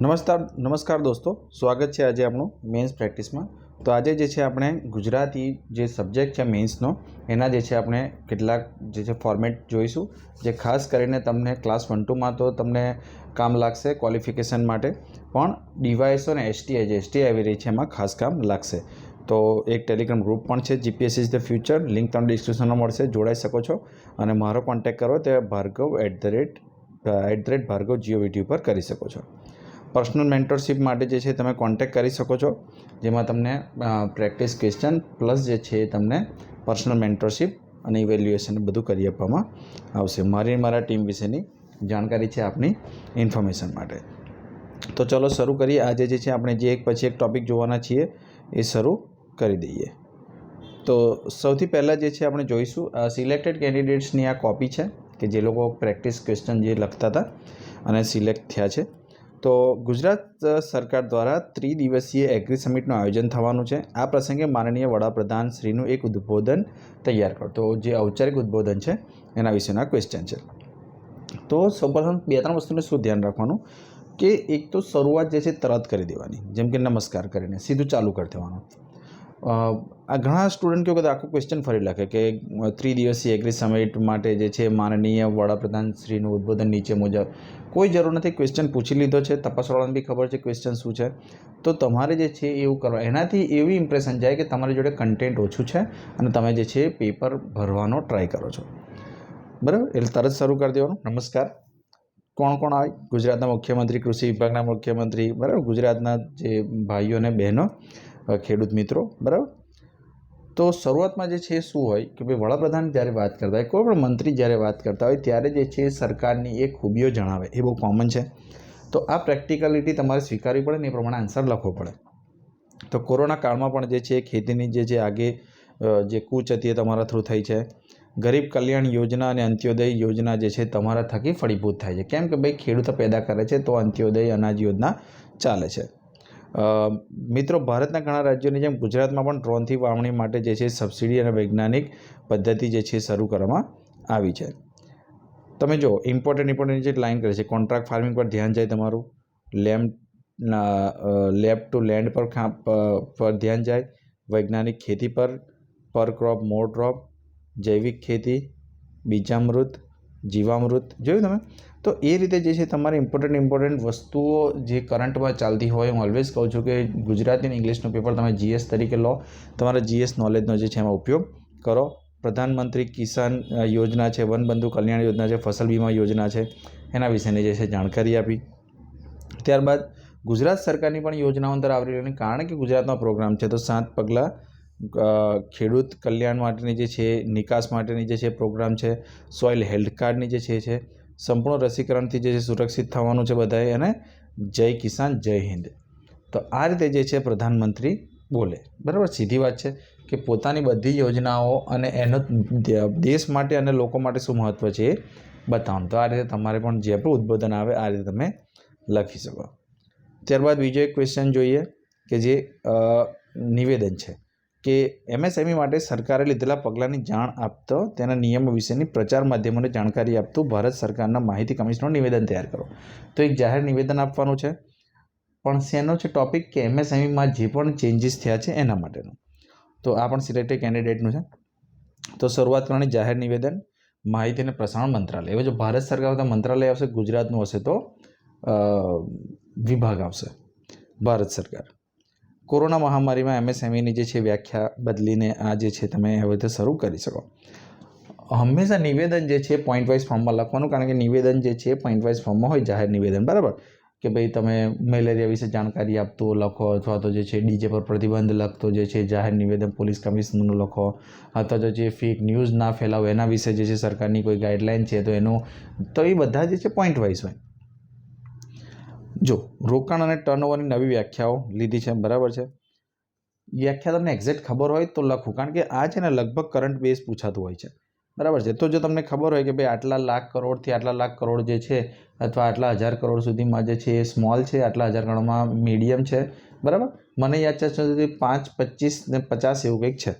નમસ્કાર નમસ્કાર દોસ્તો. સ્વાગત છે આજે આપણું મેન્સ પ્રેક્ટિસમાં. તો આજે જે છે આપણે ગુજરાતી જે સબ્જેક્ટ છે મેન્સનો, એના જે છે આપણે કેટલાક જે છે ફોર્મેટ જોઈશું, જે ખાસ કરીને તમને ક્લાસ વન ટુમાં તો તમને કામ લાગશે ક્વોલિફિકેશન માટે, પણ ડીવાયસો અને એસટીઆઈ જે એસટીઆઈ આવી રહી છે એમાં ખાસ કામ લાગશે. તો એક ટેલિગ્રામ ગ્રુપ પણ છે GPS is the future link તમને ડિસ્ક્રિપ્શનમાં મળશે, જોડાઈ શકો છો. અને મારો કોન્ટેક્ટ કરો તે Bhargav at the rate at the rate Bhargav Jio video પર કરી શકો છો. પર્સનલ મેન્ટરશિપ માટે જે છે તમે કોન્ટેક્ટ કરી શકો છો, જેમાં તમને પ્રેક્ટિસ ક્વેશ્ચન પ્લસ જે છે એ તમને પર્સનલ મેન્ટરશીપ અને ઇવેલ્યુએશન બધું કરી આપવામાં આવશે. મારી મારા ટીમ વિશેની જાણકારી છે આપની ઇન્ફોર્મેશન માટે. તો ચલો શરૂ કરીએ. આજે જે છે આપણે જે એક પછી એક ટૉપિક જોવાના છીએ એ શરૂ કરી દઈએ. તો સૌથી પહેલાં જે છે આપણે જોઈશું સિલેક્ટેડ કેન્ડિડેટ્સની આ કોપી છે, કે જે લોકો પ્રેક્ટિસ ક્વેશ્ચન જે લખતા હતા અને સિલેક્ટ થયા છે. તો ગુજરાત સરકાર દ્વારા ત્રિદિવસીય એગ્રી સમિટનું આયોજન થવાનું છે. આ પ્રસંગે માનનીય વડાપ્રધાન શ્રીનું એક ઉદ્બોધન તૈયાર કરો, તો જે ઔપચારિક ઉદ્બોધન છે, એના વિશેના ક્વેશ્ચન છે. તો સૌપ્રથમ બે ત્રણ વસ્તુને શું ધ્યાન રાખવાનું? કે એક તો શરૂઆત જે છે તરત કરી દેવાની, જેમ કે નમસ્કાર કરીને, સીધું ચાલુ કરી દેવાનું. આ ઘણા સ્ટુડન્ટ કેવું કે આખું ક્વેશ્ચન ફરી લખે કે ત્રિદિવસીય એગ્રી સમિટ માટે જે છે, માનનીય વડાપ્રધાન શ્રીનું ઉદ્બોધન નીચે મુજબ. કોઈ જરૂર નથી ક્વેશ્ચન પૂછી લીધો છે, તપાસવાળાને બી ખબર છે ક્વેશ્ચન શું છે. તો તમારે જે છે એવું કરવા, એનાથી એવી ઇમ્પ્રેશન જાય કે તમારી જોડે કન્ટેન્ટ ઓછું છે અને તમે જે છે પેપર ભરવાનો ટ્રાય કરો છો. બરાબર? એટલે તરત શરૂ કરી દેવાનું. નમસ્કાર. કોણ કોણ આવે? ગુજરાતના મુખ્યમંત્રી, કૃષિ વિભાગના મુખ્યમંત્રી, બરાબર? ગુજરાતના જે ભાઈઓ અને બહેનો. ખેડૂત મિત્રો, બરાબર? તો શરૂઆતમાં જે છે શું હોય કે ભાઈ વડાપ્રધાન જ્યારે વાત કરતા હોય, કોઈ પણ મંત્રી જ્યારે વાત કરતા હોય, ત્યારે જે છે સરકારની એ ખૂબીઓ જણાવે. એ બહુ કોમન છે. તો આ પ્રેક્ટિકલિટી તમારે સ્વીકારવી પડે ને એ પ્રમાણે આન્સર લખવો પડે. તો કોરોના કાળમાં પણ જે છે ખેતીની જે છે આગે જે કૂચ હતી એ તમારા થ્રુ થઈ છે. ગરીબ કલ્યાણ યોજના અને અંત્યોદય યોજના જે છે તમારા થકી ફળીભૂત થાય છે. કેમ કે ભાઈ ખેડૂતો પેદા કરે છે તો અંત્યોદય અનાજ યોજના ચાલે છે. મિત્રો, ભારતના ઘણા રાજ્યોની જેમ ગુજરાતમાં પણ ડ્રોનથી વાવણી માટે જે છે સબસિડી અને વૈજ્ઞાનિક પદ્ધતિ જે છે શરૂ કરવામાં આવી છે. તમે જો ઇમ્પોર્ટન્ટ ઇમ્પોર્ટન્ટ જે લાઈન કરે છે કોન્ટ્રાક્ટ ફાર્મિંગ પર ધ્યાન જાય તમારું લેમ્પ લેબ ટુ લેન્ડ પર પર ધ્યાન જાય, વૈજ્ઞાનિક ખેતી પર પર ક્રોપ મોર ક્રોપ જૈવિક ખેતી, બીજામૃત, જીવામૃત, જોયું તમે? તો એ રીતે જે છે તમારે ઇમ્પોર્ટન્ટ ઇમ્પોર્ટન્ટ વસ્તુઓ જે કરંટમાં ચાલતી હોય, હું ઓલવેઝ કહું છું કે ગુજરાતી અને ઇંગ્લિશનું પેપર તમે જીએસ તરીકે લો. તમારા જીએસ નોલેજનો જે છે એમાં ઉપયોગ કરો. પ્રધાનમંત્રી કિસાન યોજના છે વનબંધુ કલ્યાણ યોજના છે, ફસલ વીમા યોજના છે, એના વિશેની જે છે જાણકારી આપી. ત્યારબાદ ગુજરાત સરકારની પણ યોજનાઓ અંદર આવરી લેવાની કારણ કે ગુજરાતમાં પ્રોગ્રામ છે, તો સાત પગલાં ખેડૂત કલ્યાણ માટેની જે છે, નિકાસ માટેની જે છે પ્રોગ્રામ છે સોઇલ હેલ્થ કાર્ડની જે છે છે. સંપૂર્ણ રસીકરણથી જે છે સુરક્ષિત થવાનું છે બધાએ અને જય કિસાન, જય હિન્દ. તો આ રીતે જે છે પ્રધાનમંત્રી બોલે. બરાબર? સીધી વાત છે કે પોતાની બધી યોજનાઓ અને એનો દેશ માટે અને લોકો માટે શું મહત્ત્વ છે એ બતાવવાનું. તો આ રીતે તમારે પણ જે પણ ઉદ્બોધન આવે આ રીતે તમે લખી શકો. ત્યારબાદ બીજો એક ક્વેશ્ચન જોઈએ કે જે નિવેદન છે. કે એમએસએમઈ માટે સરકારે લીધેલા પગલાંની જાણ આપતો તેના નિયમો વિશેની પ્રચાર માધ્યમોને જાણકારી આપતું ભારત સરકારના માહિતી કમિશનર નિવેદન તૈયાર કરો. તો એક જાહેર નિવેદન આપવાનું છે. પણ શેનો છે ટોપિક કે એમએસએમઈમાં જે પણ ચેન્જીસ થયા છે એના માટેનું? તો આ પણ સિલેક્ટેડ કેન્ડિડેટનું છે. તો શરૂઆત કરવાની જાહેર નિવેદન, માહિતી અને પ્રસારણ મંત્રાલય. હવે જો ભારત સરકાર મંત્રાલય આવશે, ગુજરાતનું હશે તો વિભાગ આવશે. ભારત સરકાર. કોરોના મહામારીમાં એમએસએમઈની જે છે વ્યાખ્યા બદલીને આ જે છે તમે હવે તો શરૂ કરી શકો. હંમેશા નિવેદન જે છે પોઈન્ટ વાઇઝ ફોર્મમાં લખવાનું, કારણ કે નિવેદન જે છે પોઈન્ટ વાઇઝ ફોર્મમાં હોય જાહેર નિવેદન, બરાબર? કે ભાઈ તમે મેલેરિયા વિશે જાણકારી આપતો લખો, અથવા તો જે છે ડીજે પર પ્રતિબંધ લખતો જે છે જાહેર નિવેદન પોલીસ કમિશનરનું લખો, અથવા તો જે ફેક ન્યૂઝ ના ફેલાવો, એના વિશે જે છે સરકારની કોઈ ગાઈડલાઇન છે, તો એનું, તો એ બધા જે છે પોઈન્ટ વાઇઝ હોય. જો, રોકાણ અને ટર્નઓવરની નવી વ્યાખ્યાઓ લીધી છે, બરાબર છે? વ્યાખ્યા તમને એક્ઝેક્ટ ખબર હોય તો લખું, કારણ કે આ છે ને લગભગ કરંટ બેઝ પૂછાતું હોય છે. બરાબર છે? તો જો તમને ખબર હોય કે ભાઈ આટલા લાખ કરોડથી આટલા લાખ કરોડ જે છે, અથવા આટલા હજાર કરોડ સુધીમાં જે છે એ સ્મોલ છે, આટલા હજાર કરોડમાં મીડિયમ છે, બરાબર? મને યાદ છે સુધી પાંચ, પચીસ ને પચાસ એવું કંઈક છે.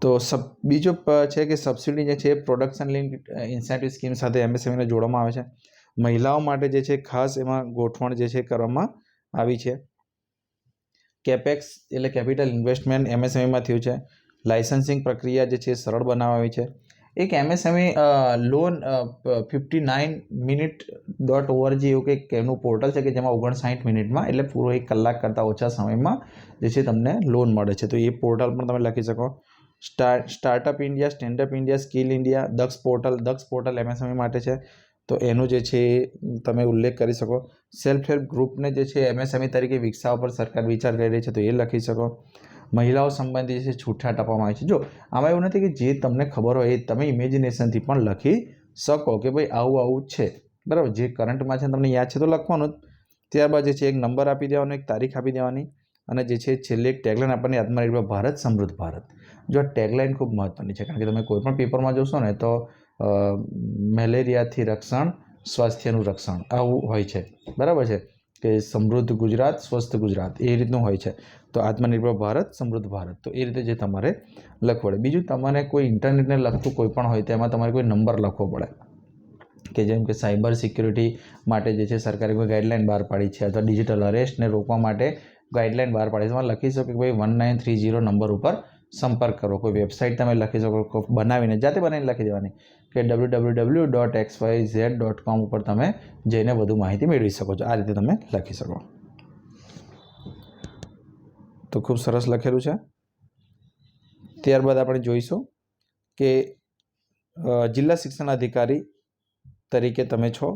તો સબ, બીજો છે કે સબસિડી જે છે પ્રોડક્શન લિંક ઇન્સેન્ટિવ સ્કીમ સાથે એમએસએમઈને જોડવામાં આવે છે. મહિલાઓ માટે જે છે ખાસ એમાં ગોઠવણ જે છે કરવામાં આવી છે. કેપેક્સ એટલે કેપિટલ ઇન્વેસ્ટમેન્ટ એમએસએમઈમાં થયું છે. લાઇસન્સિંગ પ્રક્રિયા જે છે સરળ બનાવવામાં આવી છે. એક MSME loan fifty nine minute dot ORG એવું કંઈક એનું પોર્ટલ છે કે જેમાં ઓગણસાઠ મિનિટમાં એટલે પૂરો એક કલાક કરતાં ઓછા સમયમાં જે છે તમને લોન મળે છે. તો એ પોર્ટલ પણ તમે લખી શકો. Star startup India standup India skill India Daksh portal Daksh portal MSME માટે છે. તો એનું જે છે, તમે ઉલ્લેખ કરી શકો. સેલ્ફ હેલ્પ ગ્રુપને જે છે એમએસએમઈ તરીકે વિકસાવવા પર સરકાર વિચાર કરી રહી છે, તો એ લખી શકો. મહિલાઓ સંબંધી જે છે છૂટછાટ આપવામાં આવી છે. જો, આમાં એવું નથી કે જે તમને ખબર હોય એ તમે ઇમેજિનેશનથી પણ લખી શકો કે ભાઈ આવું આવું છે. બરાબર? જે કરંટમાં છે તમને યાદ છે તો લખવાનું જ. ત્યારબાદ જે છે, એક નંબર આપી દેવાનો, એક તારીખ આપી દેવાની અને જે છે, છેલ્લે એક ટેગલાઇન આપણને આત્મનિર્ભર ભારત, સમૃદ્ધ ભારત. જો આ ટેગલાઇન ખૂબ મહત્ત્વની છે, કારણ કે તમે કોઈપણ પેપરમાં જોશો ને તો મેલેરિયાથી રક્ષણ, સ્વાસ્થ્યનું રક્ષણ. આવું હોય છે. બરાબર છે? કે સમૃદ્ધ ગુજરાત, સ્વસ્થ ગુજરાત. એ રીતનું હોય છે. તો આત્મનિર્ભર ભારત, સમૃદ્ધ ભારત. તો એ રીતે જે તમારે લખવું પડે. બીજું, તમારે કોઈ ઇન્ટરનેટને લગતું કોઈ પણ હોય, તેમાં તમારે કોઈ નંબર લખવો પડે. કે જેમ કે સાયબર સિક્યુરિટી માટે જે છે, સરકારે કોઈ ગાઈડલાઇન બહાર પાડી છે, અથવા ડિજિટલ અરેસ્ટને રોકવા માટે ગાઈડલાઇન બહાર પાડી છે. એમાં લખી શકો કે ભાઈ, one nine three zero number ઉપર સંપર્ક કરો. કોઈ વેબસાઇટ તમે લખી શકો બનાવીને, જાતે બનાવીને લખી દેવાની. કે W W W dot X Y Z dot com ઉપર તમે જઈને વધુ માહિતી મેળવી શકો છો. આ રીતે તમે લખી શકો. તો ખૂબ સરસ લખેલું છે. ત્યારબાદ આપણે જોઈશું કે જિલ્લા શિક્ષણ અધિકારી તરીકે તમે છો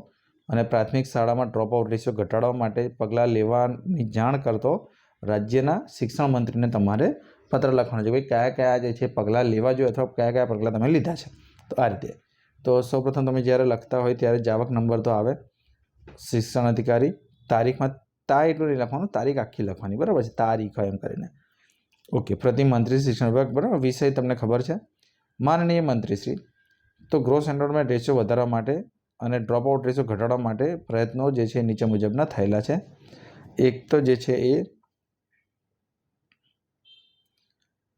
અને પ્રાથમિક શાળામાં ડ્રોપ આઉટ રેશિયો ઘટાડવા માટે પગલાં લેવાની જાણ કરતો રાજ્યના શિક્ષણ મંત્રીને તમારે પત્ર લખવાનો છે ભાઈ કયા કયા જે છે પગલાં લેવા જોઈએ અથવા કયા કયા પગલાં તમે લીધા છે. તો આ રીતે. તો સૌપ્રથમ તમે જ્યારે લખતા હોય ત્યારે જાવક નંબર તો આવે. શિક્ષણ અધિકારી તારીખમાં તા એટલું નહીં લખવાનું, તારીખ આખી લખવાની. બરાબર છે? તારીખ હોય એમ કરીને. ઓકે પ્રતિમંત્રી શિક્ષણ વિભાગ, બરાબર? વિષય તમને ખબર છે? માનનીય મંત્રીશ્રી, તો ગ્રોસ એનરોલમેન્ટ રેશિયો વધારવા માટે અને ડ્રોપ આઉટ રેશિયો ઘટાડવા માટે પ્રયત્નો જે છે નીચે મુજબના થયેલા છે. એક તો જે છે એ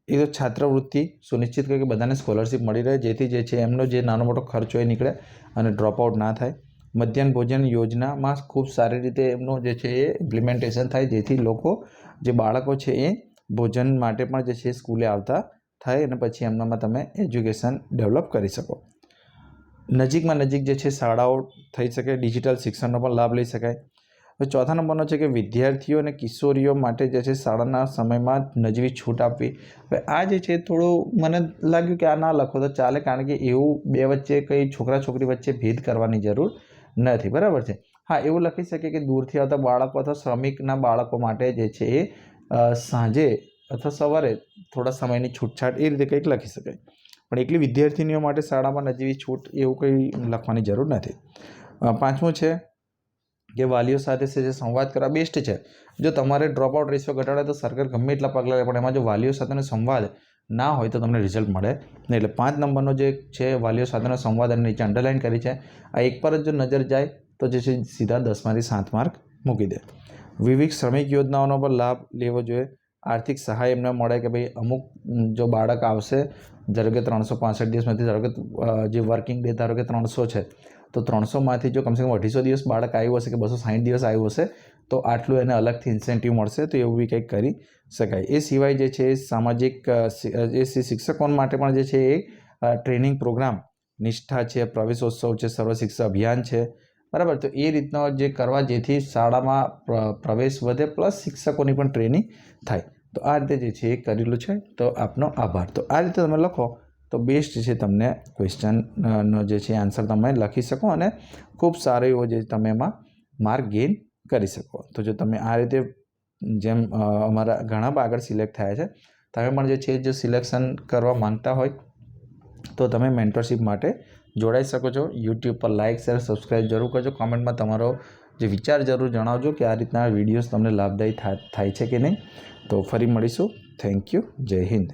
એ તો છાત્રવૃત્તિ સુનિશ્ચિત કરે કે બધાને સ્કોલરશિપ મળી રહે, જેથી જે છે એમનો જે નાનો મોટો ખર્ચો એ નીકળે અને ડ્રોપઆઉટ ના થાય. મધ્યાહન ભોજન યોજનામાં ખૂબ સારી રીતે એમનો જે છે એ ઇમ્પ્લિમેન્ટેશન થાય, જેથી લોકો, જે બાળકો છે એ ભોજન માટે પણ જે છે સ્કૂલે આવતા થાય અને પછી એમનામાં તમે એજ્યુકેશન ડેવલપ કરી શકો. નજીકમાં નજીક જે છે શાળાઓ થઈ શકે ડિજિટલ શિક્ષણનો પણ લાભ લઈ શકાય. હવે ચોથા નંબરનો છે કે વિદ્યાર્થીઓ અને કિશોરીઓ માટે જે છે શાળાના સમયમાં નજરી છૂટ આપવી. હવે આ જે છે થોડું મને લાગ્યું કે આ ના લખો તો ચાલે કારણ કે એવું બે વચ્ચે કંઈ છોકરા છોકરી વચ્ચે ભેદ કરવાની જરૂર નથી. બરાબર છે? હા, એવું લખી શકે કે દૂરથી આવતા બાળકો અથવા શ્રમિકના બાળકો માટે જે છે એ સાંજે અથવા સવારે થોડા સમયની છૂટછાટ એ રીતે કંઈક લખી શકાય. પણ એકલી વિદ્યાર્થીનીઓ માટે શાળામાં નજીવી છૂટ એવું કંઈ લખવાની જરૂર નથી. પાંચમું છે કે વાલીઓ સાથે જે સંવાદ કરવા બેસ્ટ છે. જો તમારે ડ્રોપ આઉટ રેશિયો ઘટાડે તો સરકાર ગમે એટલા પગલાં લે, પણ એમાં જો વાલીઓ સાથેનો સંવાદ ના હોય તો તમને રિઝલ્ટ મળે. નહીં એટલે પાંચ નંબરનો જે છે વાલીઓ સાથેનો સંવાદ અને નીચે અંડરલાઇન કરી છે. આ એક પર જ જો નજર જાય તો જે છે સીધા દસમાંથી સાત માર્ક મૂકી દે. વિવિધ શ્રમિક યોજનાઓનો પણ લાભ લેવો જોઈએ. આર્થિક સહાય એમને મળે કે ભાઈ અમુક જો બાળક આવશે, ધારો કે ત્રણસો પાંસઠ દિવસમાંથી ધારો કે જે વર્કિંગ ડે ધારો કે ત્રણસો છે તો ત્રણસોમાંથી જો કમસે કમ અઢીસો દિવસ બાળક આવ્યું હશે કે બસો સાઠ દિવસ આવ્યું હશે, તો આટલું એને અલગથી ઇન્સેન્ટિવ મળશે, તો એવું બી કંઈક કરી શકાય. એ સિવાય જે છે એ સામાજિક શિ- શિક્ષકો માટે પણ જે છે એ ટ્રેનિંગ પ્રોગ્રામ નિષ્ઠા છે, પ્રવેશોત્સવ છે, સર્વ શિક્ષા અભિયાન છે, બરાબર? તો એ રીતનો જે કરવા જેથી શાળામાં પ્રવેશ વધે પ્લસ શિક્ષકોની પણ ટ્રેનિંગ થાય. તો આ રીતે જે છે એ કરેલું છે. તો આપનો આભાર. તો આ રીતે તમે લખો. તો બેસ્ટ છે તમને ક્વેશ્ચનનો જે છે આન્સર તમે લખી શકો અને ખૂબ સારો એવો જે તમે એમાં માર્ક ગેઇન કરી શકો. તો જો તમે આ રીતે જેમ અમારા ઘણા આગળ સિલેક્ટ થયા છે તમે પણ જે છે, જો સિલેક્શન કરવા માંગતા હોય, તો તમે મેન્ટરશીપ માટે જોડાઈ શકો છો. યુટ્યુબ પર લાઇક શેર સબસ્ક્રાઈબ જરૂર કરજો. કોમેન્ટમાં તમારો જે વિચાર જરૂર જણાવજો કે આ રીતના વિડીયોઝ તમને લાભદાયી થાય છે કે નહીં. તો ફરી મળીશું. થેન્ક યુ જય હિન્દ.